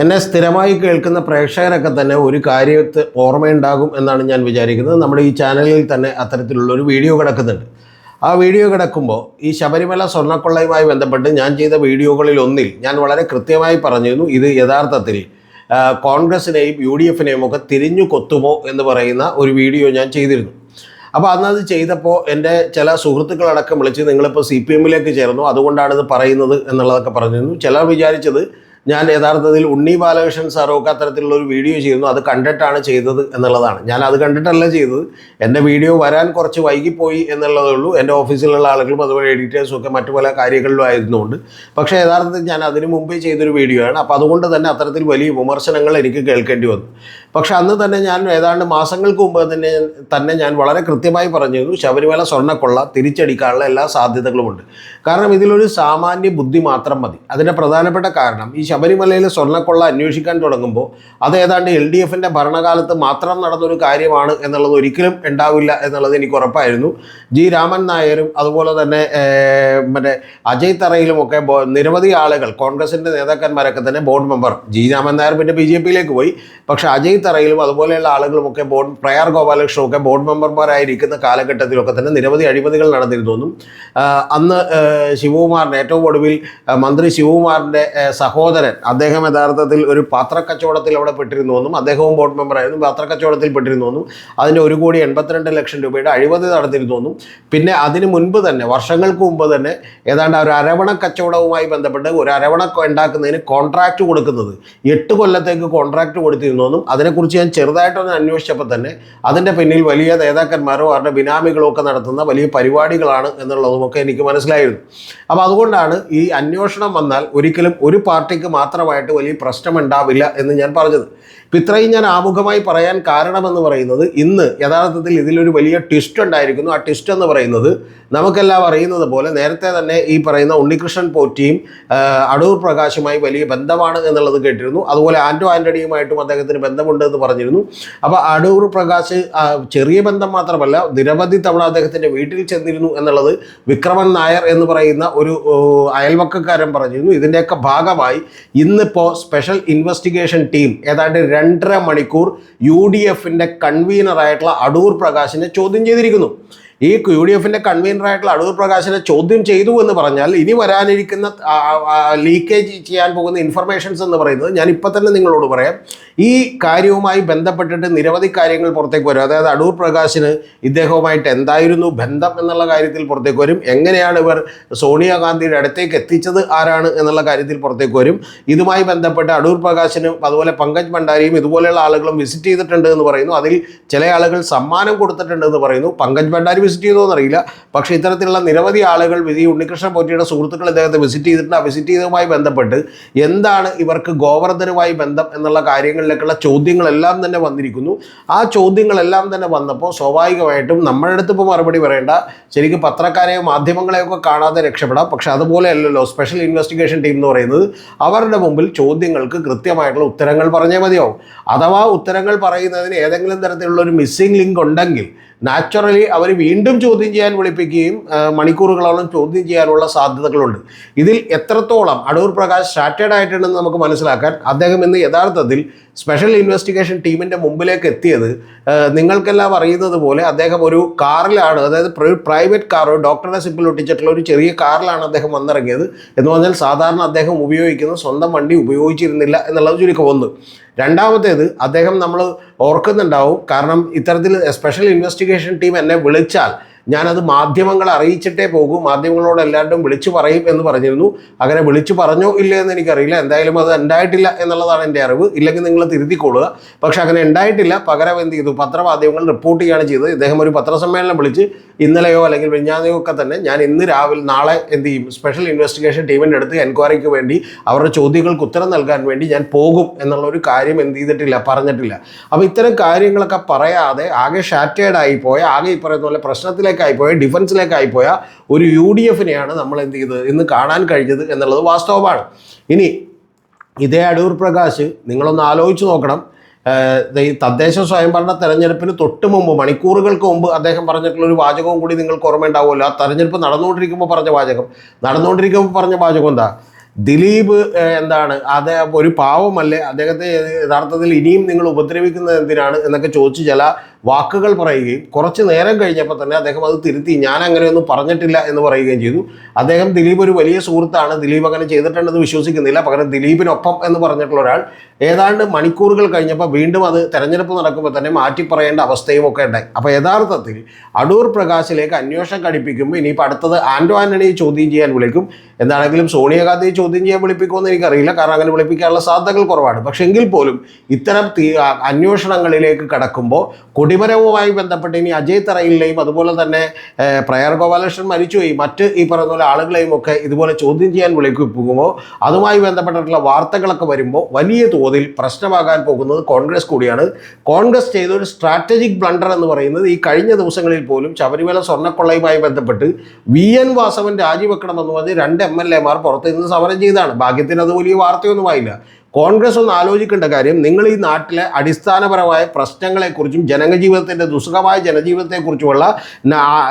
എന്നെ സ്ഥിരമായി കേൾക്കുന്ന പ്രേക്ഷകരൊക്കെ തന്നെ ഒരു കാര്യത്തെ ഓർമ്മയുണ്ടാകും എന്നാണ് ഞാൻ വിചാരിക്കുന്നത്. നമ്മുടെ ഈ ചാനലിൽ തന്നെ അത്തരത്തിലുള്ള ഒരു വീഡിയോ കിടക്കുന്നുണ്ട്. ആ വീഡിയോ കിടക്കുമ്പോൾ ഈ ശബരിമല സ്വർണക്കൊള്ളയുമായി ബന്ധപ്പെട്ട് ഞാൻ ചെയ്ത വീഡിയോകളിൽ ഒന്നിൽ ഞാൻ വളരെ കൃത്യമായി പറഞ്ഞിരുന്നു ഇത് യഥാർത്ഥത്തിൽ കോൺഗ്രസിനെയും യു ഡി എഫിനെയും ഒക്കെ തിരിഞ്ഞു കൊത്തുമോ എന്ന് പറയുന്ന ഒരു വീഡിയോ ഞാൻ ചെയ്തിരുന്നു. അപ്പോൾ അന്നത് ചെയ്തപ്പോൾ എന്റെ ചില സുഹൃത്തുക്കളടക്കം വിളിച്ച് നിങ്ങളിപ്പോൾ സി പി എമ്മിലേക്ക് ചേർന്നു അതുകൊണ്ടാണ് ഇത് പറയുന്നത് എന്നുള്ളതൊക്കെ പറഞ്ഞിരുന്നു. ചിലർ വിചാരിച്ചത് ഞാൻ യഥാർത്ഥത്തിൽ ഉണ്ണി ബാലകൃഷ്ണൻ സാറൊക്കെ അത്തരത്തിലുള്ള ഒരു വീഡിയോ ചെയ്യുന്നു. അത് കണ്ടിട്ടാണ് ചെയ്തത് എന്നുള്ളതാണ്. ഞാൻ അത് കണ്ടിട്ടല്ല ചെയ്തത്. എന്റെ വീഡിയോ വരാൻ കുറച്ച് വൈകിപ്പോയി എന്നുള്ളതേ ഉള്ളൂ. എന്റെ ഓഫീസിലുള്ള ആളുകളും അതുപോലെ എഡിറ്റേഴ്സും ഒക്കെ മറ്റു പല കാര്യങ്ങളിലും ആയിരുന്നുകൊണ്ട്. പക്ഷേ യഥാർത്ഥത്തിൽ ഞാൻ അതിനു മുമ്പേ ചെയ്തൊരു വീഡിയോ ആണ്. അപ്പോൾ അതുകൊണ്ട് തന്നെ അത്തരത്തിൽ വലിയ വിമർശനങ്ങൾ എനിക്ക് കേൾക്കേണ്ടി വന്നു. പക്ഷേ അന്ന് തന്നെ ഞാൻ ഏതാണ്ട് മാസങ്ങൾക്ക് മുമ്പ് തന്നെ തന്നെ ഞാൻ വളരെ കൃത്യമായി പറഞ്ഞിരുന്നു ശബരിമല സ്വർണക്കൊള്ള തിരിച്ചടിക്കാനുള്ള എല്ലാ സാധ്യതകളുമുണ്ട്. കാരണം ഇതിലൊരു സാമാന്യ ബുദ്ധി മാത്രം മതി. അതിന്റെ പ്രധാനപ്പെട്ട കാരണം ഈ ശബരിമലയിലെ സ്വർണക്കൊള്ള അന്വേഷിക്കാൻ തുടങ്ങുമ്പോൾ അത് ഏതാണ്ട് എൽ ഡി എഫിന്റെ ഭരണകാലത്ത് മാത്രം നടന്നൊരു കാര്യമാണ് എന്നുള്ളത് ഒരിക്കലും ഉണ്ടാവില്ല എന്നുള്ളത് എനിക്ക് ഉറപ്പായിരുന്നു. ജി രാമൻ നായരും അതുപോലെ തന്നെ മറ്റേ അജയ് തറയിലുമൊക്കെ നിരവധി ആളുകൾ കോൺഗ്രസിന്റെ നേതാക്കന്മാരൊക്കെ തന്നെ board member. G Raman Nair പിന്നെ ബി ജെ പിയിലേക്ക് പോയി. പക്ഷേ അജയ് തറയിലും അതുപോലെയുള്ള ആളുകളുമൊക്കെ ബോർഡ് പ്രയർ ഗോപാലകൃഷ്ണനും ഒക്കെ ബോർഡ് മെമ്പർമാരായിരിക്കുന്ന കാലഘട്ടത്തിലൊക്കെ തന്നെ നിരവധി അഴിമതികൾ നടന്നിരുന്നു അന്ന് ഏഹ്, ശിവകുമാറിന്റെ ഏറ്റവും ഒടുവിൽ മന്ത്രി ശിവകുമാറിന്റെ ഏഹ്, സഹോദരൻ അദ്ദേഹം യഥാർത്ഥത്തിൽ ഒരു പാത്രക്കച്ചവടത്തിൽ അവിടെ പെട്ടിരുന്നു എന്നും അദ്ദേഹവും ബോർഡ് മെമ്പറായിരുന്നു പാത്രക്കച്ചവടത്തിൽ പെട്ടിരുന്നു എന്നും അതിന്റെ ഒരു കോടി എൺപത്തിരണ്ട് ലക്ഷം രൂപയുടെ അഴിമതി നടത്തിയിരുന്നുവെന്നും പിന്നെ അതിന് മുൻപ് തന്നെ വർഷങ്ങൾക്ക് മുമ്പ് തന്നെ ഏതാണ്ട് ഒരു അരവണ കച്ചവടവുമായി ബന്ധപ്പെട്ട് ഒരു അരവണ ഉണ്ടാക്കുന്നതിന് കോൺട്രാക്റ്റ് കൊടുക്കുന്നത് എട്ട് കൊല്ലത്തേക്ക് കോൺട്രാക്റ്റ് കൊടുത്തിരുന്നു എന്നും അതിനെക്കുറിച്ച് ഞാൻ ചെറുതായിട്ടൊന്ന് അന്വേഷിച്ചപ്പോൾ തന്നെ അതിന്റെ പിന്നിൽ വലിയ നേതാക്കന്മാരോ അവരുടെ ബിനാമികളോ ഒക്കെ നടത്തുന്ന വലിയ പരിപാടികളാണ് എന്നുള്ളതുമൊക്കെ എനിക്ക് മനസ്സിലായിരുന്നു. അപ്പോൾ അതുകൊണ്ടാണ് ഈ അന്വേഷണം വന്നാൽ ഒരിക്കലും ഒരു പാർട്ടിക്ക് മാത്രമായിട്ട് വലിയ പ്രശ്നമുണ്ടാവില്ല എന്ന് ഞാൻ പറഞ്ഞത്. ഇപ്പം ഇത്രയും ഞാൻ ആമുഖമായി പറയാൻ കാരണമെന്ന് പറയുന്നത് ഇന്ന് യഥാർത്ഥത്തിൽ ഇതിലൊരു വലിയ ട്വിസ്റ്റ് ഉണ്ടായിരിക്കുന്നു. ആ ട്വിസ്റ്റ് എന്ന് പറയുന്നത് നമുക്കെല്ലാം അറിയുന്നത് പോലെ നേരത്തെ തന്നെ ഈ പറയുന്ന ഉണ്ണികൃഷ്ണൻ പോറ്റിയും അടൂർ പ്രകാശുമായി വലിയ ബന്ധമാണ് എന്നുള്ളത് കേട്ടിരുന്നു. അതുപോലെ ആന്റോ ആന്റണിയുമായിട്ടും അദ്ദേഹത്തിന് ബന്ധമുണ്ട് എന്ന് പറഞ്ഞിരുന്നു. അപ്പോൾ അടൂർ പ്രകാശ് ചെറിയ ബന്ധം മാത്രമല്ല നിരവധി തവണ അദ്ദേഹത്തിന്റെ വീട്ടിൽ ചെന്നിരുന്നു എന്നുള്ളത് വിക്രമൻ നായർ എന്ന് പറയുന്ന ഒരു അയൽവക്കക്കാരൻ പറഞ്ഞിരുന്നു. ഇതിന്റെയൊക്കെ ഭാഗമായി ഇന്നിപ്പോൾ സ്പെഷ്യൽ ഇൻവെസ്റ്റിഗേഷൻ ടീം ഏതാണ്ട് രണ്ടര മണിക്കൂർ യു ഡി എഫിന്റെ കൺവീനറായിട്ടുള്ള അടൂർ പ്രകാശിനെ ചോദ്യം ചെയ്തിരിക്കുന്നു. ഈ യു ഡി എഫിന്റെ കൺവീനറായിട്ടുള്ള അടൂർ പ്രകാശിനെ ചോദ്യം ചെയ്തു എന്ന് പറഞ്ഞാൽ ഇനി വരാനിരിക്കുന്ന ലീക്കേജ് ചെയ്യാൻ പോകുന്ന ഇൻഫർമേഷൻസ് എന്ന് പറയുന്നത് ഞാൻ ഇപ്പം തന്നെ നിങ്ങളോട് പറയാം. ഈ കാര്യവുമായി ബന്ധപ്പെട്ടിട്ട് നിരവധി കാര്യങ്ങൾ പുറത്തേക്ക് വരും. അതായത് അടൂർ പ്രകാശിന് ഇദ്ദേഹവുമായിട്ട് എന്തായിരുന്നു ബന്ധം എന്നുള്ള കാര്യത്തിൽ പുറത്തേക്ക് വരും. എങ്ങനെയാണ് ഇവർ സോണിയാഗാന്ധിയുടെ അടുത്തേക്ക് എത്തിച്ചത്? ആരാണ് എന്നുള്ള കാര്യത്തിൽ പുറത്തേക്ക് വരും. ഇതുമായി ബന്ധപ്പെട്ട് അടൂർ പ്രകാശിനും അതുപോലെ പങ്കജ് ഭണ്ഡാരിയും ഇതുപോലെയുള്ള ആളുകളും വിസിറ്റ് ചെയ്തിട്ടുണ്ട് എന്ന് പറയുന്നു. അതിൽ ചില ആളുകൾ സമ്മാനം കൊടുത്തിട്ടുണ്ട് എന്ന് പറയുന്നു. പങ്കജ് ഭണ്ഡാരി വിസിറ്റ് ചെയ്തോ എന്നറിയില്ല പക്ഷേ ഇത്തരത്തിലുള്ള നിരവധി ആളുകൾ വിധി ഉണ്ണികൃഷ്ണൻ പോറ്റിയുടെ സുഹൃത്തുക്കൾ ഇദ്ദേഹത്തെ വിസിറ്റ് ചെയ്തിട്ടുണ്ട്. ആ വിസിറ്റ് ചെയ്തതുമായി ബന്ധപ്പെട്ട് എന്താണ് ഇവർക്ക് ഗോവർദ്ധനുമായി ബന്ധം എന്നുള്ള കാര്യങ്ങളിലേക്കുള്ള ചോദ്യങ്ങളെല്ലാം തന്നെ വന്നിരിക്കുന്നു. ആ ചോദ്യങ്ങളെല്ലാം തന്നെ വന്നപ്പോൾ സ്വാഭാവികമായിട്ടും നമ്മളുടെ അടുത്ത് ഇപ്പോൾ മറുപടി പറയേണ്ട ശരിക്കും പത്രക്കാരെയോ മാധ്യമങ്ങളെയോ ഒക്കെ കാണാതെ രക്ഷപ്പെടാം. പക്ഷെ അതുപോലെ അല്ലല്ലോ സ്പെഷ്യൽ ഇൻവെസ്റ്റിഗേഷൻ ടീം എന്ന് പറയുന്നത് അവരുടെ മുമ്പിൽ ചോദ്യങ്ങൾക്ക് കൃത്യമായിട്ടുള്ള ഉത്തരങ്ങൾ പറഞ്ഞേ മതിയാവും. അഥവാ ഉത്തരങ്ങൾ പറയുന്നതിന് ഏതെങ്കിലും തരത്തിലുള്ള ഒരു മിസ്സിംഗ് ലിങ്ക് ഉണ്ടെങ്കിൽ നാച്ചുറലി അവർ വീണ്ടും ചോദ്യം ചെയ്യാൻ വിളിപ്പിക്കുകയും മണിക്കൂറുകളോളം ചോദ്യം ചെയ്യാനുള്ള സാധ്യതകളുണ്ട്. ഇതിൽ എത്രത്തോളം അടൂർ പ്രകാശ് സ്റ്റാറ്റേഡ് ആയിട്ടുണ്ടെന്ന് നമുക്ക് മനസ്സിലാക്കാൻ അദ്ദേഹം ഇന്ന് യഥാർത്ഥത്തിൽ സ്പെഷ്യൽ ഇൻവെസ്റ്റിഗേഷൻ ടീമിന്റെ മുമ്പിലേക്ക് എത്തിയത് നിങ്ങൾക്കെല്ലാം അറിയുന്നത് പോലെ അദ്ദേഹം ഒരു കാറിലാണ് അതായത് പ്രൈവറ്റ് കാറോ ഡോക്ടറുടെ സിപ്പിൽ ഒട്ടിച്ചിട്ടുള്ള ഒരു ചെറിയ കാറിലാണ് അദ്ദേഹം വന്നിറങ്ങിയത്. എന്ന് പറഞ്ഞാൽ സാധാരണ അദ്ദേഹം ഉപയോഗിക്കുന്ന സ്വന്തം വണ്ടി ഉപയോഗിച്ചിരുന്നില്ല എന്നുള്ളത് ചുരുക്കം ഒന്ന്. രണ്ടാമത്തേത് അദ്ദേഹം നമ്മൾ ഓർക്കുന്നുണ്ടാവും. കാരണം ഇത്തരത്തിൽ സ്പെഷ്യൽ ഇൻവെസ്റ്റിഗേഷൻ ടീം എന്നെ വിളിച്ചാൽ ഞാനത് മാധ്യമങ്ങളെ അറിയിച്ചിട്ടേ പോകൂ. മാധ്യമങ്ങളോട് എല്ലാവരും വിളിച്ചു പറയും എന്ന് പറഞ്ഞിരുന്നു. അങ്ങനെ വിളിച്ചു പറഞ്ഞോ ഇല്ലേ എന്ന് എനിക്കറിയില്ല. എന്തായാലും അത് ഉണ്ടായിട്ടില്ല എന്നുള്ളതാണ് എന്റെ അറിവ്. ഇല്ലെങ്കിൽ നിങ്ങൾ തിരുത്തിക്കൊള്ളുക പക്ഷെ അങ്ങനെ ഉണ്ടായിട്ടില്ല. പകരം എന്ത് ചെയ്തു? പത്രമാധ്യമങ്ങൾ റിപ്പോർട്ട് ചെയ്യുകയാണ് ചെയ്തത്. ഇദ്ദേഹം ഒരു പത്രസമ്മേളനം വിളിച്ച് ഇന്നലെയോ അല്ലെങ്കിൽ മിഞ്ഞാന്നെയോ ഒക്കെ തന്നെ ഞാൻ ഇന്ന് രാവിലെ നാളെ എന്ത് ചെയ്യും? സ്പെഷ്യൽ ഇൻവെസ്റ്റിഗേഷൻ ടീമിന്റെ അടുത്ത് എൻക്വയറിക്ക് വേണ്ടി അവരുടെ ചോദ്യങ്ങൾക്ക് ഉത്തരം നൽകാൻ വേണ്ടി ഞാൻ പോകും എന്നുള്ള ഒരു കാര്യം എന്ത് ചെയ്തിട്ടില്ല പറഞ്ഞിട്ടില്ല. അപ്പോൾ ഇത്തരം കാര്യങ്ങളൊക്കെ പറയാതെ ആകെ ഷാറ്റേഡായി പോയ ആകെ ഈ പറയുന്ന പോലെ പ്രശ്നത്തിലേക്കായിപ്പോയ ഡിഫൻസിലേക്കായിപ്പോയ ഒരു യു ഡി എഫിനെയാണ് നമ്മൾ എന്ത് ചെയ്തത്? ഇന്ന് കാണാൻ കഴിഞ്ഞത് എന്നുള്ളത് വാസ്തവമാണ്. ഇനി ഇതേ അടൂർ പ്രകാശ് നിങ്ങളൊന്ന് ആലോചിച്ച് നോക്കണം. ഈ തദ്ദേശ സ്വയംഭരണ തെരഞ്ഞെടുപ്പിന് തൊട്ട് മുമ്പ് മണിക്കൂറുകൾക്ക് മുമ്പ് അദ്ദേഹം പറഞ്ഞിട്ടുള്ള ഒരു വാചകവും കൂടി നിങ്ങൾക്ക് ഓർമ്മയുണ്ടാവുമല്ലോ ആ തെരഞ്ഞെടുപ്പ് നടന്നുകൊണ്ടിരിക്കുമ്പോൾ പറഞ്ഞ വാചകം. നടന്നുകൊണ്ടിരിക്കുമ്പോൾ പറഞ്ഞ വാചകം എന്താ? ദിലീപ് എന്താണ്? അത് ഒരു പാവമല്ലേ? അദ്ദേഹത്തെ യഥാർത്ഥത്തിൽ ഇനിയും നിങ്ങൾ ഉപദ്രവിക്കുന്നത് എന്തിനാണ് എന്നൊക്കെ ചോദിച്ച് ചില വാക്കുകൾ പറയുകയും കുറച്ച് നേരം കഴിഞ്ഞപ്പോൾ തന്നെ അദ്ദേഹം അത് തിരുത്തി ഞാൻ അങ്ങനെയൊന്നും പറഞ്ഞിട്ടില്ല എന്ന് പറയുകയും ചെയ്തു. അദ്ദേഹം ദിലീപ് ഒരു വലിയ സുഹൃത്താണ്. ദിലീപ് അങ്ങനെ ചെയ്തിട്ടുണ്ടെന്ന് വിശ്വസിക്കുന്നില്ല. പകരം ദിലീപിനൊപ്പം എന്ന് പറഞ്ഞിട്ടുള്ള ഒരാൾ. ഏതാണ്ട് മണിക്കൂറുകൾ കഴിഞ്ഞപ്പോൾ വീണ്ടും അത് തെരഞ്ഞെടുപ്പ് നടക്കുമ്പോൾ തന്നെ മാറ്റി പറയേണ്ട അവസ്ഥയും ഒക്കെ ഉണ്ടായി. അപ്പോൾ യഥാർത്ഥത്തിൽ അടൂർ പ്രകാശിലേക്ക് അന്വേഷണം കടിപ്പിക്കുമ്പോൾ ഇനിയിപ്പോൾ അടുത്തത് ആൻഡോ ആന്റണിയെ ചോദ്യം ചെയ്യാൻ വിളിക്കും. എന്താണെങ്കിലും സോണിയാഗാന്ധിയെ ചോദ്യം ചെയ്യാൻ വിളിപ്പിക്കുമെന്ന് എനിക്കറിയില്ല. കാരണം അങ്ങനെ വിളിപ്പിക്കാനുള്ള സാധ്യതകൾ കുറവാണ്. പക്ഷേ എങ്കിൽ പോലും ഇത്തരം അന്വേഷണങ്ങളിലേക്ക് കടക്കുമ്പോൾ കൊടിമരവുമായി ബന്ധപ്പെട്ട് ഇനി അജയ് തറയിലെയും അതുപോലെ തന്നെ പ്രയർ ഗോപാലകൃഷ്ണൻ മരിച്ചുപോയി. മറ്റ് ഈ പറയുന്ന പോലെ ആളുകളെയും ഒക്കെ ഇതുപോലെ ചോദ്യം ചെയ്യാൻ വിളിക്കുമ്പോൾ അതുമായി ബന്ധപ്പെട്ടിട്ടുള്ള വാർത്തകളൊക്കെ വരുമ്പോൾ വലിയ തോതിൽ പ്രശ്നമാകാൻ പോകുന്നത് കോൺഗ്രസ് കൂടിയാണ്. കോൺഗ്രസ് ചെയ്ത ഒരു സ്ട്രാറ്റജിക് ബ്ലണ്ടർ എന്ന് പറയുന്നത് ഈ കഴിഞ്ഞ ദിവസങ്ങളിൽ പോലും ശബരിമല സ്വർണക്കൊള്ളയുമായി ബന്ധപ്പെട്ട് വി എൻ വാസവൻ രാജിവെക്കണമെന്ന് പറഞ്ഞ് രണ്ട് എം എൽ എമാർ പുറത്ത് നിന്ന് സമരം ചെയ്തതാണ്. ഭാഗ്യത്തിന് അത് വലിയ വാർത്തയൊന്നുമായില്ല കോൺഗ്രസ് ഒന്ന് ആലോചിക്കേണ്ട കാര്യം നിങ്ങൾ ഈ നാട്ടിലെ അടിസ്ഥാനപരമായ പ്രശ്നങ്ങളെക്കുറിച്ചും ജനജീവിതത്തിന്റെ ദുസ്സഹമായ ജനജീവിതത്തെക്കുറിച്ചുമുള്ള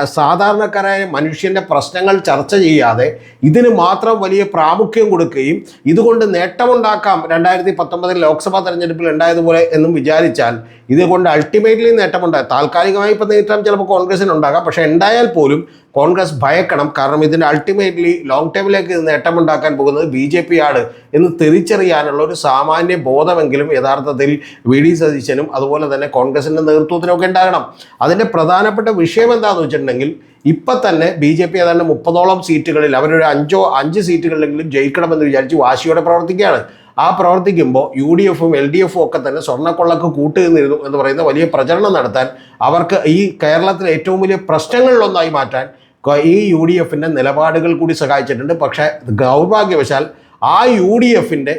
സാധാരണക്കാരായ മനുഷ്യന്റെ പ്രശ്നങ്ങൾ ചർച്ച ചെയ്യാതെ ഇതിന് മാത്രം വലിയ പ്രാമുഖ്യം കൊടുക്കുകയും ഇതുകൊണ്ട് നേട്ടമുണ്ടാക്കാം രണ്ടായിരത്തി പത്തൊമ്പതിൽ ലോക്സഭാ തെരഞ്ഞെടുപ്പിൽ ഉണ്ടായതുപോലെ എന്നും വിചാരിച്ചാൽ ഇതുകൊണ്ട് അൾട്ടിമേറ്റ്ലി നേട്ടമുണ്ടായി താൽക്കാലികമായി ഇപ്പോൾ നേട്ടം ചിലപ്പോൾ കോൺഗ്രസിന് ഉണ്ടാകാം. പക്ഷേ ഉണ്ടായാൽ പോലും കോൺഗ്രസ് ഭയക്കണം. കാരണം ഇതിന്റെ അൾട്ടിമേറ്റ്ലി ലോങ് ടൈമിലേക്ക് നേട്ടമുണ്ടാക്കാൻ പോകുന്നത് ബി ജെ പി ആണ് എന്ന് തിരിച്ചറിയാനുള്ള ഒരു സാമാന്യ ബോധമെങ്കിലും യഥാർത്ഥത്തിൽ വി ഡി സതീശനും അതുപോലെ തന്നെ കോൺഗ്രസിന്റെ നേതൃത്വത്തിനൊക്കെ ഉണ്ടാകണം. അതിന്റെ പ്രധാനപ്പെട്ട വിഷയം എന്താണെന്ന് വെച്ചിട്ടുണ്ടെങ്കിൽ ഇപ്പം തന്നെ ബി ജെ പി ഏതാണ്ട് മുപ്പതോളം സീറ്റുകളിൽ അവരൊരു അഞ്ചോ അഞ്ച് സീറ്റുകളിലെങ്കിലും ജയിക്കണമെന്ന് വിചാരിച്ച് വാശിയോടെ പ്രവർത്തിക്കുകയാണ്. ആ പ്രവർത്തിക്കുമ്പോൾ യു ഡി എഫും എൽ ഡി എഫും ഒക്കെ തന്നെ സ്വർണക്കൊള്ളക്ക് കൂട്ടുനിന്നിരുന്നു എന്ന് പറയുന്ന വലിയ പ്രചരണം നടത്താൻ അവർക്ക് ഈ കേരളത്തിലെ ഏറ്റവും വലിയ പ്രശ്നങ്ങളിലൊന്നായി മാറ്റാൻ ഈ യു ഡി എഫിന്റെ നിലപാടുകൾ കൂടി സഹായിച്ചിട്ടുണ്ട്. പക്ഷേ ദൗർഭാഗ്യവശാൽ ആ യു ഡി എഫിന്റെ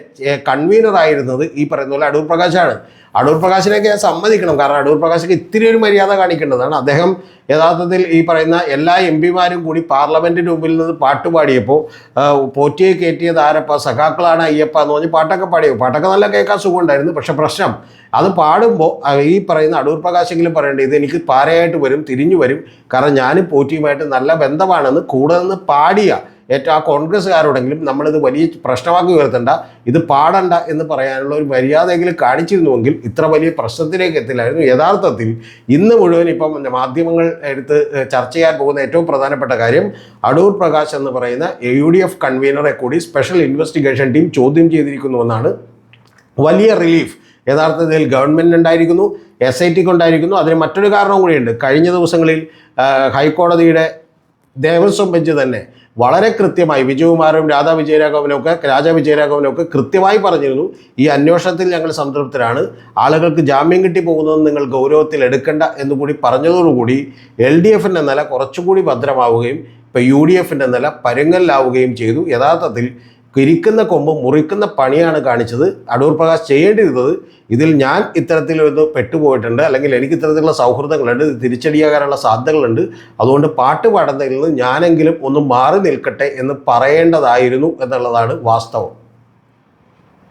കൺവീനറായിരുന്നത് ഈ പറയുന്ന പോലെ അടൂർ പ്രകാശാണ്. അടൂർ പ്രകാശിനെയൊക്കെ ഞാൻ സമ്മതിക്കണം. കാരണം അടൂർ പ്രകാശിക്ക് ഇത്തിരി ഒരു മര്യാദ കാണിക്കേണ്ടതാണ്. അദ്ദേഹം യഥാർത്ഥത്തിൽ ഈ പറയുന്ന എല്ലാ എം പിമാരും കൂടി പാർലമെന്റിന് മുമ്പിൽ നിന്ന് പാട്ട് പാടിയപ്പോൾ പോറ്റിയെ കയറ്റിയത് ആരപ്പ? സഖാക്കളാണ് അയ്യപ്പ എന്ന് പറഞ്ഞ് പാട്ടൊക്കെ പാടിയോ പാട്ടൊക്കെ നല്ല കേൾക്കാൻ സുഖമുണ്ടായിരുന്നു. പക്ഷെ പ്രശ്നം അത് പാടുമ്പോൾ ഈ പറയുന്ന അടൂർ പ്രകാശെങ്കിലും പറയേണ്ടത് ഇത് എനിക്ക് പാരയായിട്ട് വരും തിരിഞ്ഞു വരും. കാരണം ഞാനും പോറ്റിയുമായിട്ട് നല്ല ബന്ധമാണെന്ന് കൂടെ നിന്ന് പാടിയ ഏറ്റവും ആ കോൺഗ്രസ്സുകാരോടെങ്കിലും നമ്മളിത് വലിയ പ്രശ്നമാക്കി ഉയർത്തണ്ട ഇത് പാടണ്ട എന്ന് പറയാനുള്ള ഒരു മര്യാദയെങ്കിലും കാണിച്ചിരുന്നുവെങ്കിൽ ഇത്ര വലിയ പ്രശ്നത്തിലേക്ക് എത്തില്ലായിരുന്നു. യഥാർത്ഥത്തിൽ ഇന്ന് മുഴുവൻ ഇപ്പം മാധ്യമങ്ങൾ എടുത്ത് ചർച്ച ചെയ്യാൻ പോകുന്ന ഏറ്റവും പ്രധാനപ്പെട്ട കാര്യം അടൂർ പ്രകാശ് എന്ന് പറയുന്ന യു ഡി എഫ് കൺവീനറെ കൂടി സ്പെഷ്യൽ ഇൻവെസ്റ്റിഗേഷൻ ടീം ചോദ്യം ചെയ്തിരിക്കുന്നുവെന്നാണ് വലിയ റിലീഫ്. യഥാർത്ഥത്തിൽ ഗവൺമെന്റ് ഉണ്ടായിരിക്കുന്നു എസ് ഐ ടിക്ക് ഉണ്ടായിരിക്കുന്നു. അതിന് മറ്റൊരു കാരണം കൂടിയുണ്ട്. കഴിഞ്ഞ ദിവസങ്ങളിൽ ഹൈക്കോടതിയുടെ ദേവസ്വം ബെഞ്ച് തന്നെ വളരെ കൃത്യമായി വിജയകുമാരും രാധാ വിജയരാഘവനും ഒക്കെ രാജാ വിജയരാഘവനും ഒക്കെ കൃത്യമായി പറഞ്ഞിരുന്നു. ഈ അന്വേഷണത്തിൽ ഞങ്ങൾ സംതൃപ്തരാണ്. ആളുകൾക്ക് ജാമ്യം കിട്ടി പോകുന്നത് നിങ്ങൾ ഗൗരവത്തിൽ എടുക്കേണ്ട എന്നുകൂടി പറഞ്ഞതോടുകൂടി എൽ ഡി എഫിന്റെ നില കുറച്ചുകൂടി ഭദ്രമാവുകയും ഇപ്പോൾ യു ഡി എഫിന്റെ നില പരുങ്ങലിലാവുകയും ചെയ്തു. യഥാർത്ഥത്തിൽ കിരിക്കുന്ന കൊമ്പ് മുറിക്കുന്ന പണിയാണ് കാണിച്ചത്. അടൂർ പ്രകാശ് ചെയ്യേണ്ടിയിരുന്നത് ഇതിൽ ഞാൻ ഇത്തരത്തിലൊന്ന് പെട്ടുപോയിട്ടുണ്ട്. അല്ലെങ്കിൽ എനിക്ക് ഇത്തരത്തിലുള്ള സൗഹൃദങ്ങളുണ്ട്. തിരിച്ചടിയാകാനുള്ള സാധ്യതകളുണ്ട്. അതുകൊണ്ട് പാട്ട് പാടുന്നതിൽ നിന്ന് ഞാനെങ്കിലും ഒന്ന് മാറി നിൽക്കട്ടെ എന്ന് പറയേണ്ടതായിരുന്നു എന്നുള്ളതാണ് വാസ്തവം.